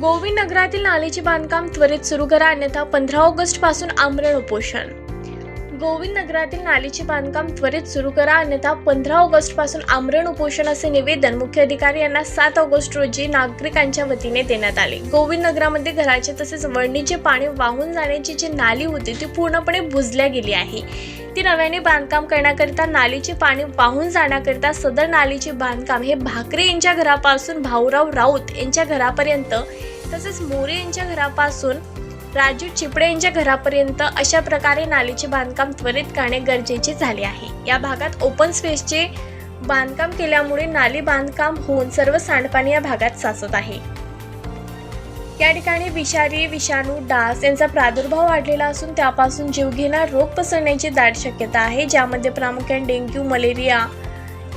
गोविंद नगरातील नालीचे बांधकाम त्वरित सुरू करा अन्यथा पंधरा ऑगस्टपासून आमरण उपोषण. गोविंद नगरातील नालीचे बांधकाम त्वरित सुरू करा. अन्यथा पंधरा ऑगस्टपासून आमरण उपोषण असे निवेदन मुख्य अधिकारी यांना सात ऑगस्ट रोजी नागरिकांच्या वतीने देण्यात आले. गोविंद नगरामध्ये घराचे तसेच वळणीचे पाणी वाहून जाण्याची जी नाली होती ती पूर्णपणे बुजल्या गेली आहे. ती नव्याने बांधकाम करण्याकरिता नालीचे पाणी वाहून जाण्याकरिता सदर नालीचे बांधकाम हे भाकरे यांच्या घरापासून भाऊराव राऊत यांच्या घरापर्यंत तसेच मोरे यांच्या घरापासून राजू चिपळे यांच्या घरापर्यंत अशा प्रकारे नालीचे बांधकाम त्वरित करणे गरजेचे झाले आहे. या भागात ओपन स्पेसचे बांधकाम केल्यामुळे नाली बांधकाम होऊन सर्व सांडपाणी या भागात साचत आहे. या ठिकाणी विषारी विषाणू डास यांचा प्रादुर्भाव वाढलेला असून त्यापासून जीवघेणा रोग पसरण्याची दाट शक्यता आहे. ज्यामध्ये प्रामुख्याने डेंग्यू मलेरिया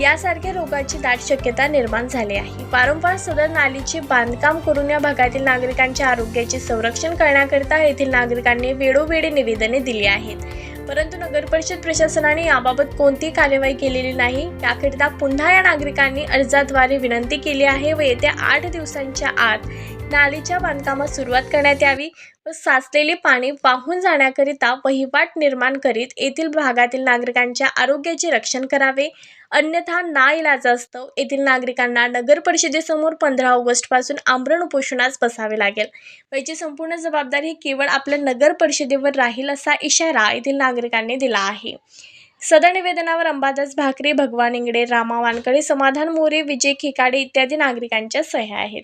यासारख्या रोगाची दाट शक्यता निर्माण झाली आहे. वारंवार सदर नालीचे बांधकाम करून या भागातील नागरिकांच्या आरोग्याचे संरक्षण करण्याकरिता येथील नागरिकांनी वेळोवेळी निवेदने दिली आहेत. परंतु नगर परिषद प्रशासनाने याबाबत कोणतीही कार्यवाही केलेली नाही. याकरिता पुन्हा या नागरिकांनी अर्जाद्वारे विनंती केली आहे व येत्या आठ दिवसांच्या आत नालीच्या बांधकामास सुरुवात करण्यात यावी व साचलेले पाणी वाहून जाण्याकरिता वहिवाट निर्माण करीत येथील भागातील नागरिकांच्या आरोग्याचे रक्षण करावे. अन्यथा ना नाईलाजास्तव येथील नागरिकांना नगर परिषदेसमोर पंधरा ऑगस्टपासून आमरण उपोषणास बसावे लागेल. व याची संपूर्ण जबाबदारी ही केवळ आपल्या नगर परिषदेवर राहील असा इशारा येथील नागरिकांनी दिला आहे. सदर निवेदनावर अंबादास भाकरे भगवान इंगडे रामा वानकडे समाधान मोरे विजय खिकाडे इत्यादी नागरिकांच्या सह्या आहेत.